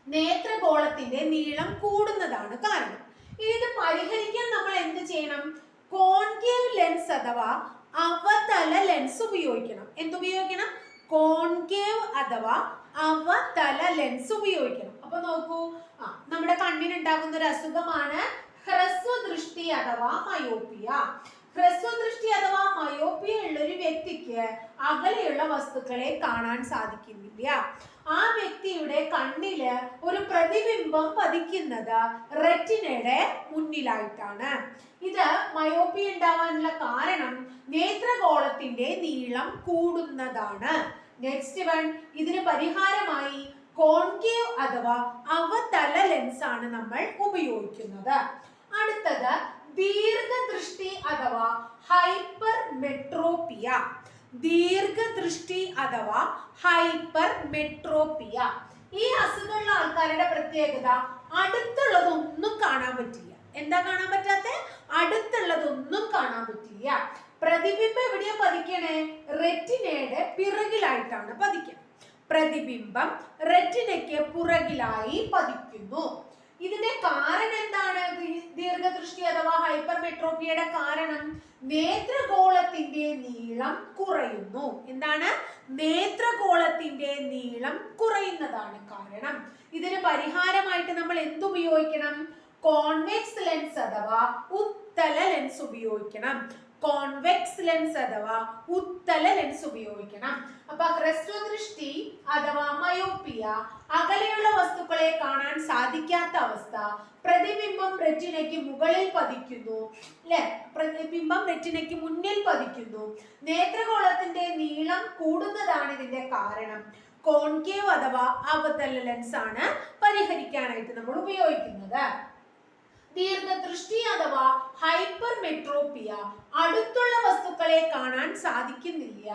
നേത്രഗോളത്തിന്റെ നീളം കൂടുന്നതാണ് കാരണം. ഇത് പരിഹരിക്കാൻ നമ്മൾ എന്ത് ചെയ്യണം? കോൺകേവ് ലെൻസ് അഥവാ അവതല ലെൻസ് ഉപയോഗിക്കണം. എന്തുപയോഗിക്കണം? കോൺകേവ് അഥവാ അവതല ലെൻസ് ഉപയോഗിക്കണം. അപ്പൊ നോക്കൂ. ആ നമ്മുടെ കണ്ണിനുണ്ടാകുന്ന ഒരു അസുഖമാണ് ഹ്രസ്വ ദൃഷ്ടി അഥവാ മയോപ്പിയ. ഹ്രസ്വദൃഷ്ടി അഥവാ മയോപ്പിയ ഉള്ള ഒരു വ്യക്തിക്ക് അകലെയുള്ള വസ്തുക്കളെ കാണാൻ സാധിക്കുന്നില്ല. ആ വ്യക്തിയുടെ കണ്ണിൽ ഒരു പ്രതിബിംബം പതിക്കുന്നത് റെറ്റിനയുടെ മുന്നിലായിട്ടാണ്. ഇത് മയോപ്പിയ ഉണ്ടാവാനുള്ള കാരണം നേത്രഗോളത്തിന്റെ നീളം കൂടുന്നതാണ്. നെക്സ്റ്റ് വൺ ഇതിന് പരിഹാരമായി കോൺകേവ് അഥവാ അവതല ലെൻസ് ആണ് നമ്മൾ ഉപയോഗിക്കുന്നത്. അടുത്തത് ദീർഘദൃഷ്ടി അഥവാ ഹൈപ്പർ മെട്രോപ്പിയ ദീർഘദൃഷ്ടി അഥവാ ഹൈപ്പർ മെട്രോപ്പിയ ഈ അസുഖമുള്ള ആൾക്കാരുടെ പ്രത്യേകത അടുത്തുള്ളതൊന്നും കാണാൻ പറ്റില്ല. എന്താ കാണാൻ പറ്റാത്ത? അടുത്തുള്ളതൊന്നും കാണാൻ പറ്റില്ല. പ്രതിബിംബം എവിടെയാ പതിക്കണേ? റെറ്റിനയുടെ പിറകിലായിട്ടാണ് പതിക്കുന്നത് പ്രതിബിംബം റെറ്റിനയ്ക്ക് പുറകിലായി പതിക്കുന്നു. ഇതിന്റെ കാരണം എന്താണ്? ദീർഘദൃഷ്ടി അഥവാ ഹൈപ്പർ മെട്രോപ്പിയയുടെ കാരണം നേത്രഗോളത്തിന്റെ നീളം കുറയുന്നു. എന്താണ്? നേത്രഗോളത്തിന്റെ നീളം കുറയുന്നതാണ് കാരണം. ഇതിന് പരിഹാരമായിട്ട് നമ്മൾ എന്തുപയോഗിക്കണം കോൺവെക്സ് ലെൻസ് അഥവാ ഉത്തല ലെൻസ് ഉപയോഗിക്കണം. കോൺവെക്സ് ലെൻസ് അഥവാ ഉത്തല ലെൻസ് ഉപയോഗിക്കണം. അപ്പൊ ഹ്രസ്വദൃഷ്ടി അഥവാ മയോപ്പിയ അകലെയുള്ള വസ്തുക്കളെ കാണാൻ സാധിക്കാത്ത അവസ്ഥ പ്രതിബിംബം റെറ്റിനയ്ക്ക് മുകളിൽ പതിക്കുന്നു. അല്ലെ പ്രതിബിംബം റെറ്റിനയ്ക്ക് മുന്നിൽ പതിക്കുന്നു. നേത്രഗോളത്തിന്റെ നീളം കൂടുന്നതാണ് ഇതിന്റെ കാരണം. കോൺകേവ് അഥവാ അവതല ലെൻസ് ആണ് പരിഹരിക്കാനായിട്ട് നമ്മൾ ഉപയോഗിക്കുന്നത്. ദീർഘദൃഷ്ടി അഥവാ ഹൈപ്പർ മെട്രോപ്പിയ അടുത്തുള്ള വസ്തുക്കളെ കാണാൻ സാധിക്കുന്നില്ല.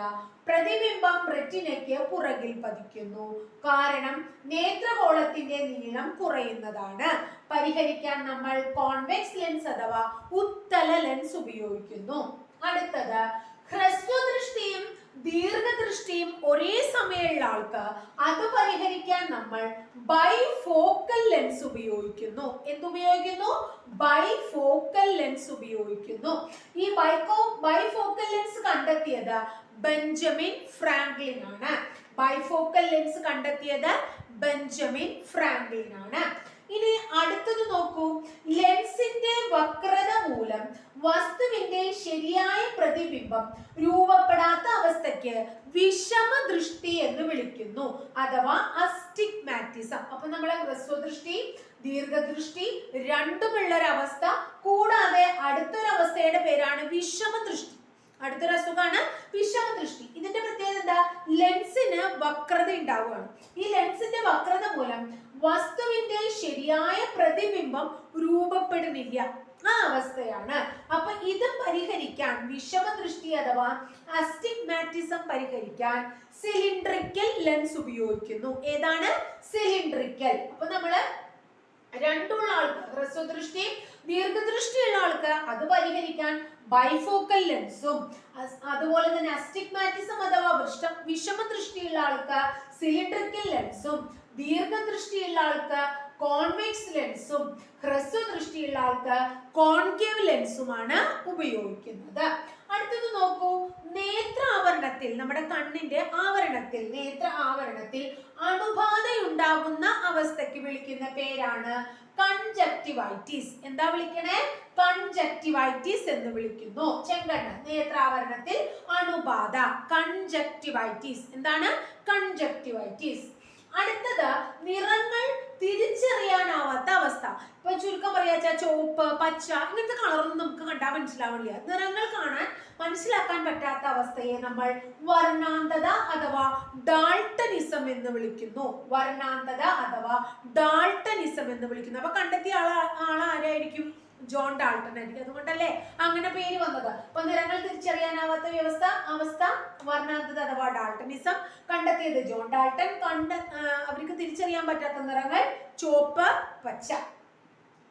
പ്രതിബിംബം റെറ്റിനയ്ക്ക് പുറകിൽ പതിക്കുന്നു. കാരണം നേത്രഗോളത്തിന്റെ നീളം കുറയുന്നതാണ്. പരിഹരിക്കാൻ നമ്മൾ കോൺവെക്സ് ലെൻസ് അഥവാ ഉത്തല ലെൻസ് ഉപയോഗിക്കുന്നു. അടുത്തത് ഹ്രസ്വദൃഷ്ടിയും ദീർഘദൃഷ്ടിയും ഒരേ സമയമുള്ള ആൾക്ക് അത് പരിഹരിക്കാൻ നമ്മൾ ബൈ ഫോക്കൽ ലെൻസ് ഉപയോഗിക്കുന്നു. എന്തുപയോഗിക്കുന്നു? ബൈ ഫോക്കൽ ലെൻസ് ഉപയോഗിക്കുന്നു. ഈ ബൈക്കോ ബൈ ഫോക്കൽ ലെൻസ് കണ്ടെത്തിയത് ബെഞ്ചമിൻ ഫ്രാങ്ക്ലിൻ ആണ് ബൈ ഫോക്കൽ ലെൻസ് കണ്ടെത്തിയത് ബെഞ്ചമിൻ ഫ്രാങ്ക്ലിൻ ആണ് ഇനി അടുത്തത് നോക്കൂ. ലെൻസിന്റെ വക്രത മൂലം വസ്തുവിന്റെ ശരിയായ പ്രതിബിംബം രൂപപ്പെടാത്ത അവസ്ഥയ്ക്ക് വിഷമ ദൃഷ്ടി എന്ന് വിളിക്കുന്നു. അഥവാ അസ്റ്റിഗ്മാറ്റിസം. അപ്പൊ നമ്മളെ ഹ്രസ്വദൃഷ്ടി ദീർഘദൃഷ്ടി രണ്ടുമുള്ള ഒരു അവസ്ഥ. കൂടാതെ അടുത്തൊരവസ്ഥയുടെ പേരാണ് വിഷമ ദൃഷ്ടി അടുത്തൊരു അസുഖമാണ് വിഷമദൃഷ്ടി. ഇതിന്റെ പ്രത്യേകത എന്താ? ലെൻസിന് വക്രത ഉണ്ടാവുകയാണ്. ഈ ലെൻസിന്റെ വക്രത മൂലം വസ്തുവിന്റെ ശരിയായ പ്രതിബിംബം രൂപപ്പെടുന്നില്ല. ആ അവസ്ഥയാണ്. അപ്പൊ ഇത് പരിഹരിക്കാൻ വിഷമദൃഷ്ടി അഥവാ അസ്റ്റിഗ്മാറ്റിസം പരിഹരിക്കാൻ സിലിണ്ട്രിക്കൽ ലെൻസ് ഉപയോഗിക്കുന്നു. ഏതാണ്? സിലിണ്ട്രിക്കൽ അപ്പൊ നമ്മൾ രണ്ടുള്ള ആൾക്ക് ഹ്രസ്വദൃഷ്ടി ദീർഘദൃഷ്ടിയുള്ള ആൾക്ക് അത് പരിഹരിക്കാൻ ബൈഫോക്കൽ ലെൻസും അതുപോലെ തന്നെ അസ്റ്റിഗ്മാറ്റിസം അഥവാ വിഷമ ദൃഷ്ടിയുള്ള ആൾക്ക് സിലിണ്ടറിക്കൽ ലെൻസും ദീർഘദൃഷ്ടിയുള്ള ആൾക്ക് കോൺവെക്സ് ലെൻസും ഹ്രസ്വദൃഷ്ടിയുള്ള ആൾക്ക് കോൺകേവ് ലെൻസുമാണ് ഉപയോഗിക്കുന്നത്. അടുത്തത് നോക്കൂ. നേത്ര ആവരണത്തിൽ നമ്മുടെ കണ്ണിന്റെ ആവരണത്തിൽ നേത്ര ആവരണത്തിൽ അണുബാധയുണ്ടാകുന്ന അവസ്ഥയ്ക്ക് വിളിക്കുന്ന പേരാണ് കൺജക്റ്റിവൈറ്റിസ് എന്താ വിളിക്കണേ? കൺജക്റ്റിവൈറ്റിസ് എന്ന് വിളിക്കുന്നു. ചെങ്കണ്ണ് നേത്രാവരണത്തിൽ അണുബാധ കൺജക്റ്റിവൈറ്റിസ് എന്താണ്? കൺജക്റ്റിവൈറ്റിസ് അടുത്തത് നിറങ്ങൾ തിരിച്ചറിയാനാവാത്ത അവസ്ഥ. ഇപ്പൊ ചുരുക്കം പറയാച്ച ചുവപ്പ് പച്ച ഇങ്ങനത്തെ കളറൊന്നും നമുക്ക് കണ്ടാൽ മനസ്സിലാവില്ല നിറങ്ങൾ കാണാൻ മനസ്സിലാക്കാൻ പറ്റാത്ത അവസ്ഥയെ നമ്മൾ വർണാന്തത അഥവാ ഡാൾട്ടനിസം എന്ന് വിളിക്കുന്നു. വർണാന്തത അഥവാ ഡാൾട്ടനിസം എന്ന് വിളിക്കുന്നു. അപ്പൊ കണ്ടെത്തിയ ആള ആളാരായിരിക്കും? ജോൺ ഡാൾട്ടൺ ആയിരിക്കും. അതുകൊണ്ടല്ലേ അങ്ങനെ പേര് വന്നത്. അപ്പൊ നിറങ്ങൾ തിരിച്ചറിയാനാവാത്ത വ്യവസ്ഥ അവസ്ഥ വർണാന്തത അഥവാ ഡാൾട്ടനിസം കണ്ടെത്തിയത് ജോൺ ഡാൾട്ടൺ കണ്ട് അവർക്ക് തിരിച്ചറിയാൻ പറ്റാത്ത നിറങ്ങൾ ചുവപ്പ് പച്ച.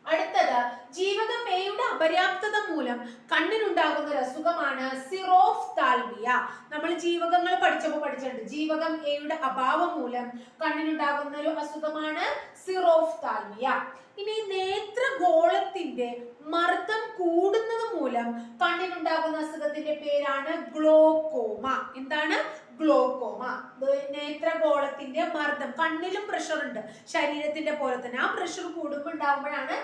അടുത്തത് ജീവകം എയുടെ അപര്യാപ്തത മൂലം കണ്ണിനുണ്ടാകുന്ന ഒരു അസുഖമാണ് സിറോഫ് താൽമിയ നമ്മൾ ജീവകങ്ങൾ പഠിച്ചപ്പോൾ പഠിച്ചിട്ടുണ്ട്. ജീവകം എയുടെ അഭാവം മൂലം കണ്ണിനുണ്ടാകുന്ന ഒരു അസുഖമാണ് സിറോഫ് താൽമിയ ഇനി നേത്രഗോളത്തിന്റെ മർദ്ദം കൂടുന്നത് മൂലം കണ്ണിനുണ്ടാകുന്ന അസുഖത്തിന്റെ പേരാണ് ഗ്ലോക്കോമ. എന്താണ്? ഗ്ലോക്കോമ. നേത്രഗോളത്തിന്റെ മർദ്ദം. കണ്ണിലും പ്രഷർ ഉണ്ട്. ശരീരത്തിന്റെ പോലെ തന്നെ ആ പ്രഷർ കൂടുമ്പോൾ ഉണ്ടാകുമ്പോഴാണ്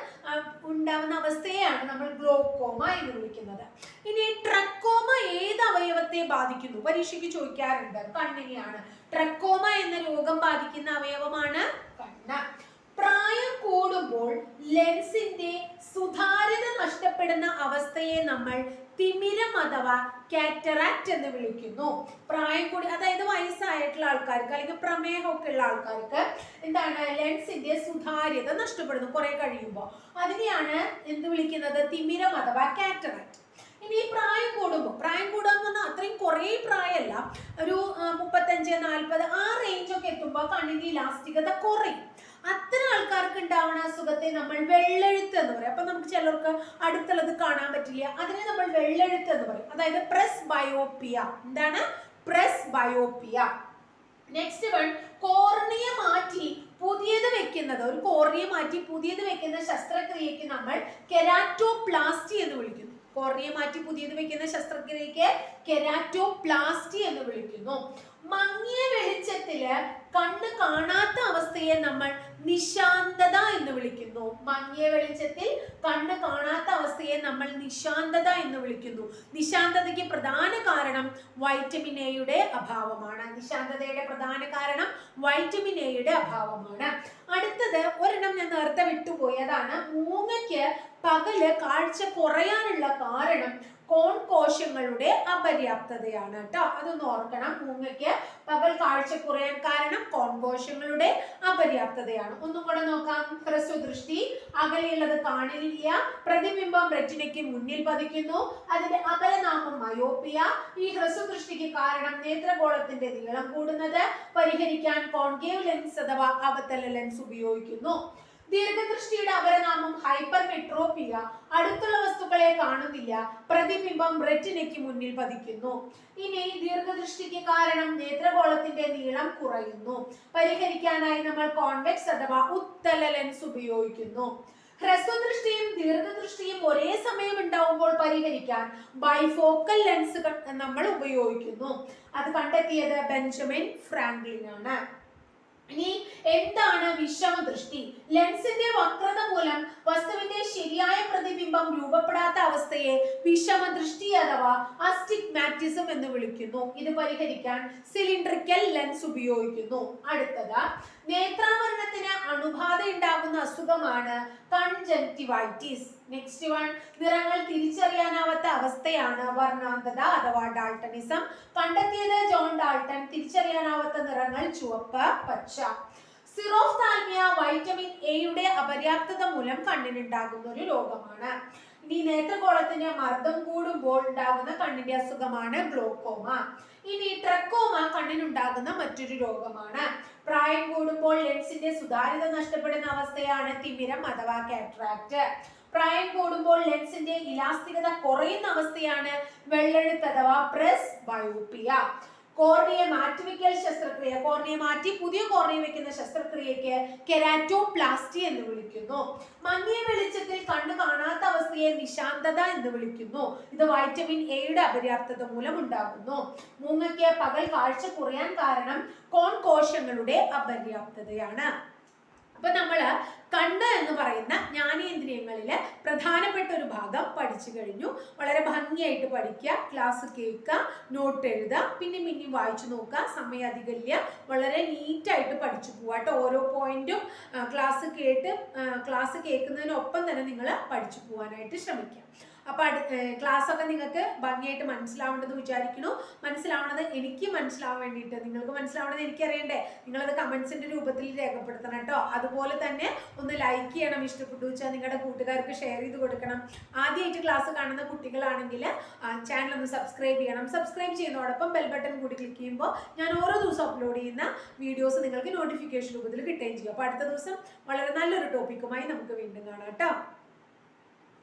ഉണ്ടാവുന്ന അവസ്ഥയെയാണ് നമ്മൾ ഗ്ലോക്കോമ എന്ന് വിളിക്കുന്നത്. ഇനി ട്രക്കോമ ഏത് അവയവത്തെ ബാധിക്കുന്നു? പരീക്ഷയ്ക്ക് ചോദിക്കാറുണ്ട്. കണ്ണിനെയാണ്. ട്രക്കോമ എന്ന രോഗം ബാധിക്കുന്ന അവയവമാണ് കണ്ണ് പ്രായം കൂടുമ്പോൾ ലെൻസിന്റെ സുതാര്യത നഷ്ടപ്പെടുന്ന അവസ്ഥയെ നമ്മൾ തിമിരം അഥവാ കാറ്ററാക്ട് എന്ന് വിളിക്കുന്നു. പ്രായം കൂടി അതായത് വയസ്സായിട്ടുള്ള ആൾക്കാർക്ക് അല്ലെങ്കിൽ പ്രമേഹമൊക്കെ ഉള്ള ആൾക്കാർക്ക് എന്താണ് ലെൻസിന്റെ സുതാര്യത നഷ്ടപ്പെടുന്നു കുറെ കഴിയുമ്പോൾ. അതിനെയാണ് എന്ത് വിളിക്കുന്നത്? തിമിരം അഥവാ കാറ്ററാക്ട്. ഇനി ഈ പ്രായം കൂടുമ്പോൾ പ്രായം കൂടുക എന്ന് പറഞ്ഞാൽ അത്രയും കുറേ പ്രായമല്ല. ഒരു മുപ്പത്തഞ്ച് നാൽപ്പത് ആ റേഞ്ചൊക്കെ എത്തുമ്പോൾ കണ്ണിന്റെ ഇലാസ്റ്റികത കുറയും. അത്തരം ആൾക്കാർക്ക് ഉണ്ടാവുന്ന അസുഖത്തെ നമ്മൾ വെള്ളെഴുത്ത് എന്ന് പറയും. അപ്പൊ നമുക്ക് ചിലർക്ക് അടുത്തുള്ളത് കാണാൻ പറ്റില്ല. അതിനെ നമ്മൾ വെള്ളെഴുത്ത് എന്ന് പറയും. അതായത് പ്രസ് ബയോപ്പിയ എന്താണ്? Presbyopia next one cornea മാറ്റി പുതിയത് വെക്കുന്നത്. ഒരു കോർണിയ മാറ്റി പുതിയത് വെക്കുന്ന ശസ്ത്രക്രിയക്ക് നമ്മൾ കെരാറ്റോപ്ലാസ്റ്റി എന്ന് വിളിക്കുന്നു. കോർണിയ മാറ്റി പുതിയത് വെക്കുന്ന ശസ്ത്രക്രിയക്ക് കെരാറ്റോപ്ലാസ്റ്റി എന്ന് വിളിക്കുന്നു. മങ്ങിയ വെളിച്ചത്തിൽ കണ്ണ് കാണാത്ത അവസ്ഥയെ നമ്മൾ നിശാന്തത എന്ന് വിളിക്കുന്നു. മങ്ങിയ വെളിച്ചത്തിൽ കണ്ണ് കാണാത്ത അവസ്ഥയെ നമ്മൾ നിശാന്തത എന്ന് വിളിക്കുന്നു. നിശാന്തതയ്ക്ക് പ്രധാന കാരണം വൈറ്റമിൻ എയുടെ അഭാവമാണ്. നിശാന്തതയുടെ പ്രധാന കാരണം വൈറ്റമിൻ എയുടെ അഭാവമാണ്. അടുത്തത് ഒരെണ്ണം ഞാൻ നേരത്തെ വിട്ടുപോയി. അതാണ് മൂങ്ങയ്ക്ക് പകൽ കാഴ്ച കുറയാനുള്ള കാരണം കോൺ കോശങ്ങളുടെ അപര്യാപ്തതയാണ് കേട്ടോ. അതൊന്ന് ഓർക്കണം. മൂങ്ങയ്ക്ക് പകൽ കാഴ്ച കുറയാൻ കാരണം കോൺ കോശങ്ങളുടെ അപര്യാപ്തതയാണ്. ഒന്നും കൂടെ നോക്കാം. ഹ്രസ്വദൃഷ്ടി അകലെയുള്ളത് കാണില്ല പ്രതിബിംബം റെറ്റിനയ്ക്ക് മുന്നിൽ പതിക്കുന്നു. അതിന്റെ അപരനാമം മയോപ്പിയ. ഈ ഹ്രസ്വദൃഷ്ടിക്ക് കാരണം നേത്രഗോളത്തിന്റെ നീളം കൂടുന്നത്. പരിഹരിക്കാൻ കോൺകേവ് ലെൻസ് അഥവാ അവതല ലെൻസ് ഉപയോഗിക്കുന്നു. ദീർഘദൃഷ്ടിയുടെ അപരനാമം ഹൈപ്പർ ഹൈപ്പർമെട്രോപ്പിയ. അടുത്തുള്ള വസ്തുക്കളെ കാണുന്നില്ല. പ്രതിബിംബം റെറ്റിനയ്ക്ക് മുന്നിൽ പതിക്കുന്നു. ഇനി ദീർഘദൃഷ്ടിക്ക് കാരണം നേത്രഗോളത്തിന്റെ നീളം കുറയുന്നു. പരിഹരിക്കാനായി നമ്മൾ കോൺവെക്സ് അഥവാ ഉത്തല ലെൻസ് ഉപയോഗിക്കുന്നു. ഹ്രസ്വദൃഷ്ടിയും ദീർഘദൃഷ്ടിയും ഒരേ സമയം ഉണ്ടാവുമ്പോൾ പരിഹരിക്കാൻ ബൈഫോക്കൽ ലെൻസുകൾ നമ്മൾ ഉപയോഗിക്കുന്നു. അത് കണ്ടെത്തിയത് ബെഞ്ചമിൻ ഫ്രാങ്ക്ലിൻ ആണ് ഇനി എന്താണ് വിഷമ ദൃഷ്ടി? ലെൻസിന്റെ വക്രത മൂലം വസ്തുവിന്റെ ശരിയായ പ്രതിബിംബം രൂപപ്പെടാത്ത അവസ്ഥയെ വിഷമ ദൃഷ്ടി അഥവാ അസ്റ്റിഗ്മാറ്റിസം എന്ന് വിളിക്കുന്നു. ഇത് പരിഹരിക്കാൻ സിലിണ്ടറിക്കൽ ലെൻസ് ഉപയോഗിക്കുന്നു. അടുത്തത് നേത്രാവരണത്തിന് അണുബാധ ഉണ്ടാകുന്ന അസുഖമാണ് കൺജങ്ക്റ്റിവൈറ്റിസ് നെക്സ്റ്റ് വൺ നിറങ്ങൾ തിരിച്ചറിയാനാവാത്ത അവസ്ഥയാണ് വർണാന്തത അഥവാ ഡാൾട്ടണിസം കണ്ടെത്തിയത് ജോൺ ഡാൾട്ടൺ തിരിച്ചറിയാനാവാത്ത നിറങ്ങൾ ചുവപ്പ് പച്ച. സിറോഫ്താൽമിയ വൈറ്റമിൻ എയുടെ അപര്യാപ്തത മൂലം കണ്ണിനുണ്ടാകുന്ന ഒരു രോഗമാണ്. ഇനി നേത്രഗോളത്തിന് മർദ്ദം കൂടുമ്പോൾ ഉണ്ടാകുന്ന കണ്ണിന്റെ അസുഖമാണ് ഗ്ലോക്കോമ. ഇനി ട്രക്കോമ കണ്ണിനുണ്ടാകുന്ന മറ്റൊരു രോഗമാണ്. പ്രായം കൂടുമ്പോൾ ലെൻസിന്റെ സുതാര്യത നഷ്ടപ്പെടുന്ന അവസ്ഥയാണ് തിമിരം അഥവാ കാട്രാക്ട് പ്രായം കൂടുമ്പോൾ ലെൻസിന്റെ ഇലാസ്തികത കുറയുന്ന അവസ്ഥയാണ് വെള്ളെഴുത്ത് അഥവാ പ്രസ് ബയോപ്പിയ കോർണിയ മാറ്റിവെക്കൽ ശസ്ത്രക്രിയ കോർണിയ മാറ്റി പുതിയ കോർണിയ വെക്കുന്ന ശസ്ത്രക്രിയയ്ക്ക് കെരാറ്റോപ്ലാസ്റ്റി എന്ന് വിളിക്കുന്നു. മങ്ങിയ വെളിച്ചത്തിൽ കണ്ണു കാണാത്ത അവസ്ഥയെ നിശാന്തത എന്ന് വിളിക്കുന്നു. ഇത് വൈറ്റമിൻ എയുടെ അപര്യാപ്തത മൂലം ഉണ്ടാകുന്നു മൂങ്ങയ്ക്ക് പകൽ കാഴ്ച കുറയാൻ കാരണം കോൺ കോശങ്ങളുടെ അപര്യാപ്തതയാണ്. അപ്പൊ നമ്മൾ കണ്ണ് എന്ന് പറയുന്ന ജ്ഞാനേന്ദ്രിയങ്ങളിൽ പ്രധാനപ്പെട്ട ഒരു ഭാഗം പഠിച്ചു കഴിഞ്ഞു. വളരെ ഭംഗിയായിട്ട് പഠിക്കുക ക്ലാസ് കേൾക്കുക നോട്ട് എഴുതുക പിന്നെ പിന്നെ വായിച്ചു നോക്കുക സമയം വളരെ നീറ്റായിട്ട് പഠിച്ചു പോവുക കേട്ടോ ഓരോ പോയിന്റും ക്ലാസ് കേട്ട് ക്ലാസ് കേൾക്കുന്നതിനൊപ്പം തന്നെ നിങ്ങൾ പഠിച്ചു പോകാനായിട്ട് ശ്രമിക്കുക. അപ്പൊ ക്ലാസ് ഒക്കെ നിങ്ങൾക്ക് ഭംഗിയായിട്ട് മനസ്സിലാവേണ്ടത് വിചാരിക്കുന്നു. മനസ്സിലാവണത് എനിക്ക് മനസ്സിലാവാൻ വേണ്ടിയിട്ട്. നിങ്ങൾക്ക് മനസ്സിലാവണത് എനിക്കറിയണ്ടേ? നിങ്ങളത് കമന്റ്സിന്റെ രൂപത്തിൽ രേഖപ്പെടുത്തണം കേട്ടോ. അതുപോലെ തന്നെ ഒന്ന് ലൈക്ക് ചെയ്യണം ഇഷ്ടപ്പെട്ടു വെച്ചാൽ നിങ്ങളുടെ കൂട്ടുകാർക്ക് ഷെയർ ചെയ്ത് കൊടുക്കണം. ആദ്യമായിട്ട് ക്ലാസ് കാണുന്ന കുട്ടികളാണെങ്കിൽ ചാനൽ ഒന്ന് സബ്സ്ക്രൈബ് ചെയ്യണം. സബ്സ്ക്രൈബ് ചെയ്യുന്നതോടൊപ്പം ബെൽ ബട്ടൺ കൂടി ക്ലിക്ക് ചെയ്യുമ്പോൾ ഞാൻ ഓരോ ദിവസം അപ്ലോഡ് ചെയ്യുന്ന വീഡിയോസ് നിങ്ങൾക്ക് നോട്ടിഫിക്കേഷൻ രൂപത്തിൽ കിട്ടുകയും ചെയ്യും. അപ്പോൾ അടുത്ത ദിവസം വളരെ നല്ലൊരു ടോപ്പിക്കുമായി നമുക്ക് വീണ്ടും കാണാം കേട്ടോ.